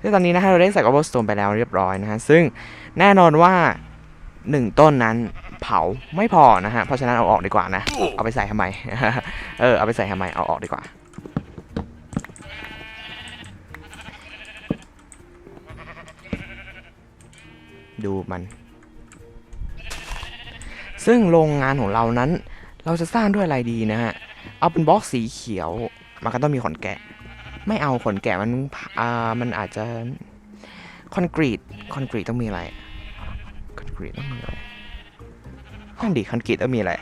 ซึ่งตอนนี้นะฮะเราได้ใส่ cobblestone ไปแล้วเรียบร้อยนะฮะ ซึ่งแน่นอนว่าหนึ่งต้นนั้นเผาไม่พอนะฮะ เพราะฉะนั้นเอาออกดีกว่านะ เอาไปใส่ทำไม เออ เอาไปใส่ทำไม เอาออกดีกว่า ดูมัน ซึ่งโรงงานของเรานั้น เราจะสร้างด้วยอะไรดีนะฮะ เอาเป็นบล็อกสีเขียว มันก็ต้องมีขนแกะ ไม่เอาขนแกะมันอ่ามันอาจจะคอนกรีตคอนกรีตต้องมีอะไรคอนกรีตต้องมีอะไรนั่นดิคอนกรีตต้องมีอะไร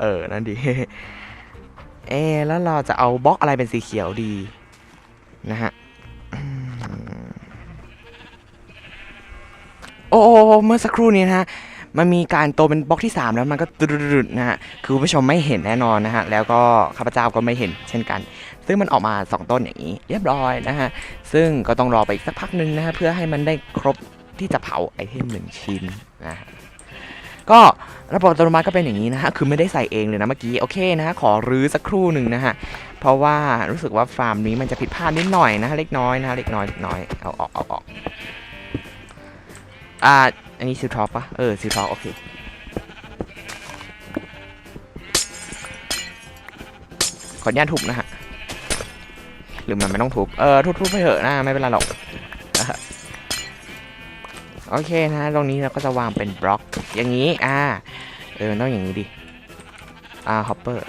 เออ นั่นดิเอแล้วเราจะเอาบล็อกอะไรเป็นสีเขียวดี นะฮะโอ้โอ้โอ้เมื่อสักครู่นี้นะฮะ มันมีการโตเป็นบล็อกที่ 3 แล้วมันก็ตุดๆนะฮะคือคุณผู้ชมไม่เห็นแน่นอนนะฮะแล้วก็ข้าพเจ้าก็ไม่เห็นเช่นกัน ซึ่งมันออกมา 2 ต้นอย่างนี้ เรียบร้อยนะฮะซึ่งก็ต้องรอไปอีกสักพักหนึ่งนะฮะเพื่อให้มันได้ครบที่จะเผาไอเทมหนึ่งชิ้นนะฮะก็ระบบอัตโนมัติก็เป็นอย่างนี้นะฮะ คือไม่ได้ใส่เองเลยนะเมื่อกี้ โอเคนะฮะ ขอรื้อสักครู่หนึ่งนะฮะ เพราะว่ารู้สึกว่าฟาร์มนี้มันจะผิดพลาดนิดหน่อยนะฮะ เล็กน้อยนะฮะ เล็กน้อยเล็กน้อย เอาออกเอาออก อ่าอั นนี้ซิลท็อปปะเออซิลท็อปโอเคขออนุญาตทุบนะฮะหรือมันไม่ต้องทุบเออทุบๆไปเถอะนะไม่เป็นไรหรอกโอเคนะ ตรงนี้เราก็จะวางเป็นบล็อก อย่างนี้ อ่า เออต้องอย่างนี้ดิ อ่า ฮอปเปอร์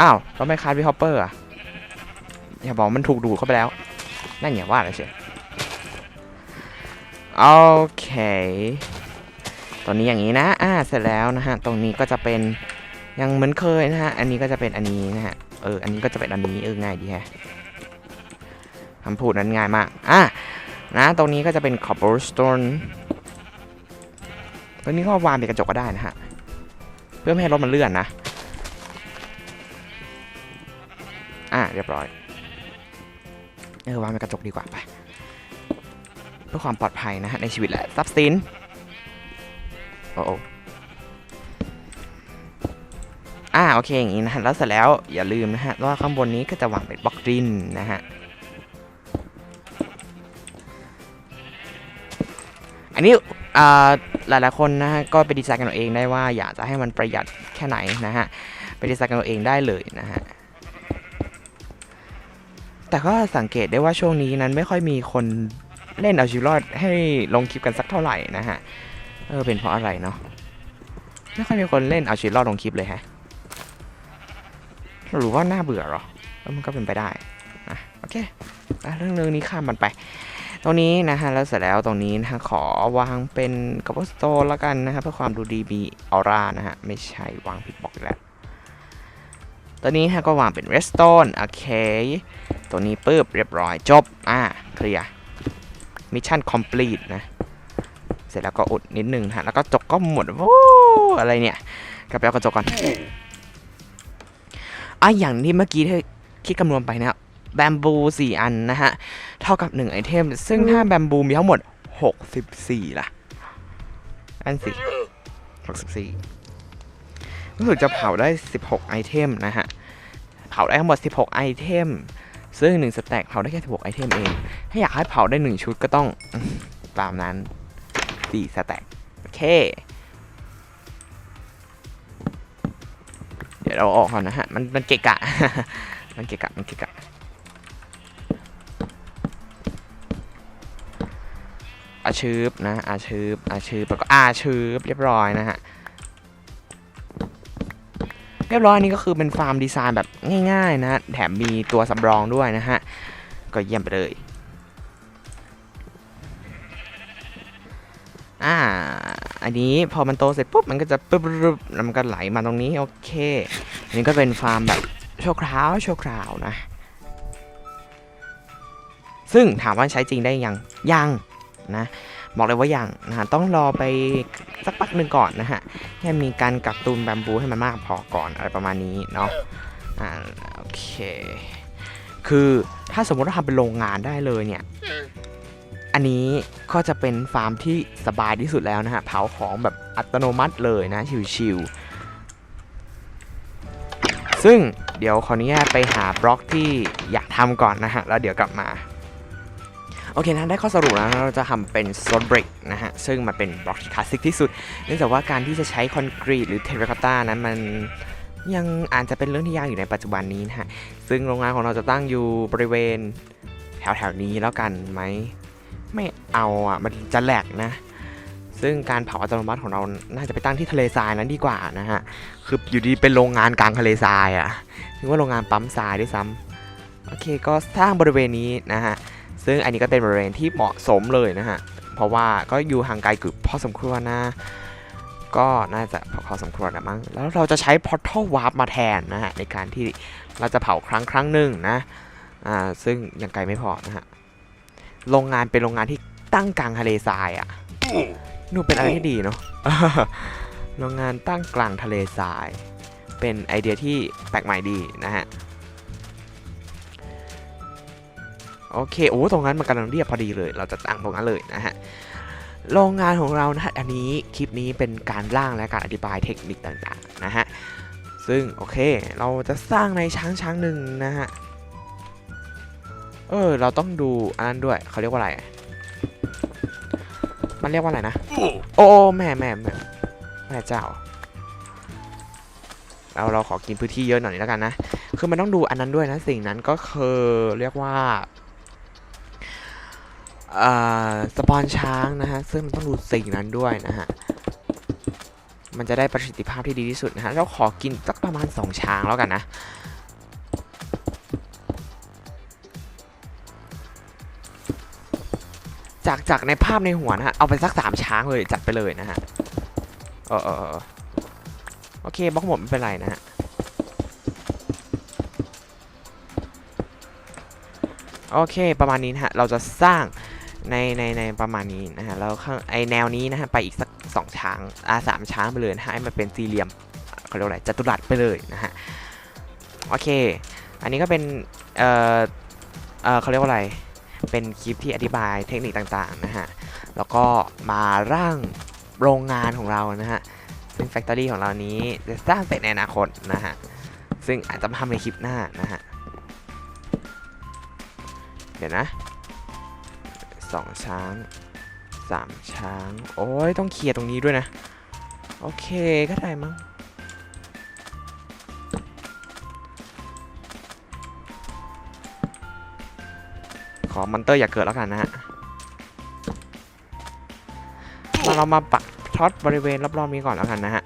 อ้าวแล้วไม่คาดวิฮอปเปอร์อะ อย่าบอกมันถูกดูดเข้าไปแล้ว นั่นอย่าว่าเลยเชียว โอเค ตอนนี้อย่างนี้นะ อ่า เสร็จแล้วนะฮะ ตรงนี้ก็จะเป็นยังเหมือนเคยนะฮะ อันนี้ก็จะเป็นอันนี้นะฮะ เออ อันนี้ก็จะเป็นอันนี้เออง่ายดีฮะคำพูดนั้นง่ายมาก อะ นะ ตรงนี้ก็จะเป็น cobblestone ตรงนี้ก็วางเป็นกระจกก็ได้นะฮะ เพื่อไม่ให้รถมันเลื่อนนะ อะ เรียบร้อย เออ วางเป็นกระจกดีกว่าไป พื่อความปลอดภัยนะฮะในชีวิตและทรัพย์สินโอ้โออ่าโอเคอย่างนี้นะฮะแล้วเสร็จแล้วอย่าลืมนะฮะว่าข้างบนนี้ก็จะวางเป็นบล็อกดินนะฮะอันนี้อ่าหลายๆคนนะฮะก็ไปดีไซน์กันเอาเองได้ว่าอยากจะให้มันประหยัดแค่ไหนนะฮะไปดีไซน์กันเองได้เลยนะฮะแต่ก็สังเกตได้ว่าช่วงนี้นั้นไม่ค่อยมีคน เล่นเอาชีวิตรอดให้ลงคลิปกันสักเท่าไหร่นะฮะ เออเป็นเพราะอะไรเนาะ ไม่ค่อยมีคนเล่นเอาชีวิตรอดลงคลิปเลยฮะ หรือว่าน่าเบื่อหรอเออมันก็เป็นไปได้นะโอเคเรื่องเรื่องนี้ข้ามมันไป ตรงนี้นะฮะ แล้วเสร็จแล้วตรงนี้นะฮะขอวางเป็นกับบสโตนแล้วกันนะฮะเพื่อความดูดีมีออร่านะฮะ ไม่ใช่วางผิดบอกอีกแล้วตัวนี้ฮะก็วางเป็นเรสโตนโอเค ตัวนี้ปึ๊บเรียบร้อยจบ อ่า เคลียร์ มิชชั่นคอมพลีทนะ เสร็จแล้วก็อุดนิดนึงฮะ แล้วก็จกก็หมดโอ้อะไรเนี่ยกลับไปเอากระจกก่อนอะอย่างที่เมื่อกี้ที่คิดคำนวณไปนะครับแบมบูสี่อันนะฮะ เท่ากับ1ไอเทม ซึ่งถ้าแบมบูมีทั้งหมด64ล่ะ อันสิ64รู้สึกจะเผาได้16ไอเทมนะฮะ เผาได้ทั้งหมด16ไอเทม ซึ่ง1สแต็กเผาได้แค่16ไอเทมเอง ถ้าอยากให้เผาได้ 1 ชุดก็ต้องตามนั้น4สแต็กโอเค เดี๋ยวเราออกก่อนนะฮะ มันมันเกะกะ มันเกะกะ มันเกะกะ อาชืบนะ อาชืบอาชืบแล้วก็อาชืบเรียบร้อยนะฮะ เรียบร้อยนี่ก็คือเป็นฟาร์มดีไซน์แบบง่ายๆนะฮะแถมมีตัวสำรองด้วยนะฮะ ก็เยี่ยมไปเลยอ่า อันนี้พอมันโตเสร็จปุ๊บมันก็จะปุ๊บแล้วมันก็ไหลมาตรงนี้โอเค อันนี้ก็เป็นฟาร์มแบบชั่วคราวชั่วคราวนะ ซึ่งถามว่าใช้จริงได้ยังยังนะ บอกเลยว่าอยังนะฮะต้องรอไปสักพักหนึ่งก่อนนะฮะให้มีการกักตุนแบมบูให้มันมากพอก่อนอะไรประมาณนี้เนาะอ่าโอเค คือถ้าสมมติว่าทำเป็นโรงงานได้เลยเนี่ย อันนี้ก็จะเป็นฟาร์มที่สบายที่สุดแล้วนะฮะเผาของแบบอัตโนมัติเลยนะชิวๆซึ่งเดี๋ยวขออนุญาตไปหาบล็อกที่อยากทำก่อนนะฮะแล้วเดี๋ยวกลับมา โอเคนะได้ข้อสรุปแล้วเราจะทำเป็นโซนบริกนะฮะ ซึ่งมันเป็นบล็อกที่คลาสสิกที่สุด เนื่องจากว่าการที่จะใช้คอนกรีตหรือเทเรคอตตานั้นมันยังอาจจะเป็นเรื่องที่ยากอยู่ในปัจจุบันนี้นะฮะ ซึ่งโรงงานของเราจะตั้งอยู่บริเวณแถวๆนี้แล้วกันไหม ไม่เอาอะ มันจะแหลกนะ ซึ่งการเผาอัตโนมัติของเรา น่าจะไปตั้งที่ทะเลทรายนั้นดีกว่านะฮะ คืออยู่ดีเป็นโรงงานกลางทะเลทรายอะนึกว่าโรงงานปั๊มทรายด้วยซ้ำโอเค ก็สร้างบริเวณนี้นะฮะ ซึ่งอันนี้ก็เป็นบริเวณที่เหมาะสมเลยนะฮะ เพราะว่าก็อยู่ห่างไกลกือพอสมควรนะ ก็น่าจะพอสมควรนะมั้ง แล้วเราจะใช้ portal warp มาแทนนะฮะ ในการที่เราจะเผาครั้งครั้งหนึ่งนะ อ่า ซึ่งยังไกลไม่พอนะฮะ โรงงานเป็นโรงงานที่ตั้งกลางทะเลทรายอะ่ะดูเป็นอะไรที่ดีเนาะโรงงานตั้งกลางทะเลทราย เป็นไอเดียที่แปลกใหม่ดีนะฮะ โอเคโอ้ตรงนั้นมันกำลังเรียบพอดีเลย เราจะตั้งตรงนั้นเลยนะฮะโรงงานของเรานะฮะอันนี้คลิปนี้เป็นการร่างและการอธิบายเทคนิคต่างๆนะฮะซึ่งโอเคเราจะสร้างในช้างช้างหนึ่งนะฮะเออเราต้องดูอันนั้นด้วยเขาเรียกว่าอะไร มันเรียกว่าอะไรนะ โอ้โอ้แม่แม่แม่แม่เจ้าเราเราขอกินพื้นที่เยอะหน่อยแล้วกันนะ คือมันต้องดูอันนั้นด้วยนะสิ่งนั้นก็คือเรียกว่าอ่า สปอนช้างนะฮะ ซึ่งมันต้องดูสิ่งนั้นด้วยนะฮะ มันจะได้ประสิทธิภาพที่ดีที่สุดนะฮะ เราขอกินสักประมาณ 2 ช้างแล้วกันนะ จากจากในภาพในหัวนะฮะ เอาไปสักสามช้างเลยจัดไปเลยนะฮะเออเออโอเคบล็อกหมดไม่เป็นไรนะฮะ โอเคประมาณนี้นะฮะ เราจะสร้าง ในในในประมาณนี้นะฮะแล้วข้างไอแนวนี้นะฮะไปอีกสักสองช้างอ่าสามช้างไปเลยนะฮะให้มันเป็นสี่เหลี่ยมเขาเรียกว่าอะไรจัตุรัสไปเลยนะฮะโอเค อันนี้ก็เป็นเอ่อเอ่อเขาเรียกว่าอะไรเป็นคลิปที่อธิบายเทคนิคต่างๆนะฮะแล้วก็มาร่างโรงงานของเรานะฮะซึ่งแฟคทอรี่ของเรานี้จะสร้างเสร็จในอนาคตนะฮะซึ่งอาจจะทำในคลิปหน้านะฮะเดี๋ยวนะ สองช้างสามช้าง โอ้ยต้องเคลียร์ตรงนี้ด้วยนะ โอเคก็ได้มั้งขอมอนเตอร์อย่าเกิดแล้วกันนะฮะมาเรามาปักท็อตบริเวณรอบๆนี้ก่อนแล้วกันนะฮะ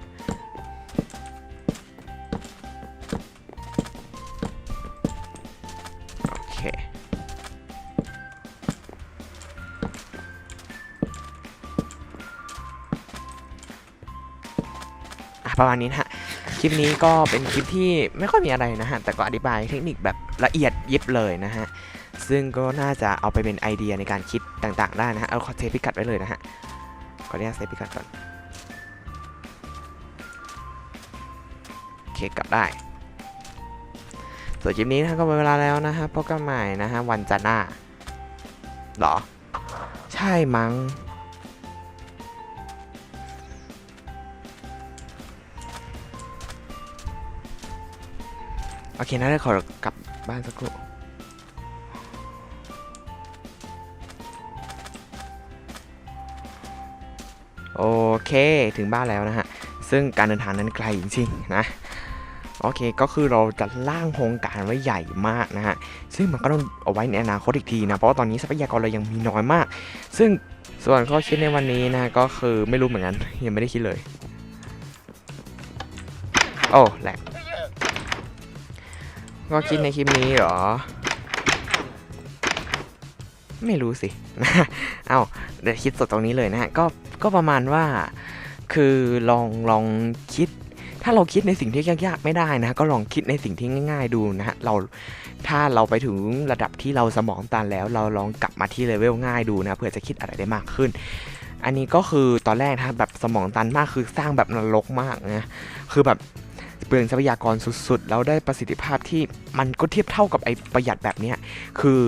ประมาณนี้นะฮะ คลิปนี้ก็เป็นคลิปที่ไม่ค่อยมีอะไรนะฮะ แต่ก็อธิบายเทคนิคแบบละเอียดยิบเลยนะฮะ ซึ่งก็น่าจะเอาไปเป็นไอเดียในการคิดต่างๆได้นะฮะ เอาขอเทพิกัดไว้เลยนะฮะขออนุญาตเซฟพิกัดก่อนโอเคกลับได้ส่วนคลิปนี้นะก็หมดเวลาแล้วนะฮะพบกันใหม่นะฮะวันจันทร์หน้าเหรอ ใช่มั้ง โอเคนะเดี๋ยวขอกลับบ้านสักครู่โอเคถึงบ้านแล้วนะฮะ ซึ่งการเดินทางนั้นไกลจริงๆนะ โอเคก็คือเราจะล่างโครงการไว้ใหญ่มากนะฮะ ซึ่งมันก็ต้องเอาไว้ในอนาคตอีกทีนะ เพราะว่าตอนนี้ทรัพยากรเรายังมีน้อยมาก ซึ่งส่วนข้อคิดในวันนี้นะก็คือไม่รู้เหมือนกันยังไม่ได้คิดเลย โอ้แหลก ก็คิดในคลิปนี้เหรอ ไม่รู้สิ เอาเดี๋ยวคิดสดตรงนี้เลยนะฮะ ก็ ก็ประมาณว่า คือลอง ลองคิด ถ้าเราคิดในสิ่งที่ยากๆไม่ได้นะ ก็ลองคิดในสิ่งที่ง่าย ๆ ดูนะฮะ เรา ถ้าเราไปถึงระดับที่เราสมองตันแล้ว เราลองกลับมาที่เลเวลง่ายดูนะ เพื่อจะคิดอะไรได้มากขึ้นอันนี้ก็คือตอนแรกนะแบบสมองตันมากคือสร้างแบบนรกมากนะคือแบบ เปลืองทรัพยากรสุดๆ แล้วได้ประสิทธิภาพที่มันก็เทียบเท่ากับไอ้ประหยัดแบบนี้คือ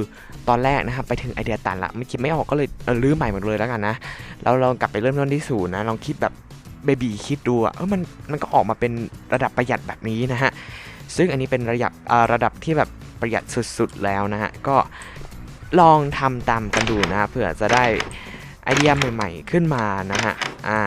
ตอนแรกนะครับไปถึงไอเดียตันละไม่คิดไม่ออกก็เลยเออรื้อใหม่หมดเลยแล้วกันนะแล้วเรากลับไปเริ่มต้นที่ศูนย์นะลองคิดแบบเบบีคิดดูอะเออมันมันก็ออกมาเป็นระดับประหยัดแบบนี้นะฮะซึ่งอันนี้เป็นระดับระดับที่แบบประหยัดสุดๆแล้วนะฮะก็ลองทำตามกันดูนะเผื่อจะได้ไอเดียใหม่ ๆ ขึ้นมานะฮะอ่า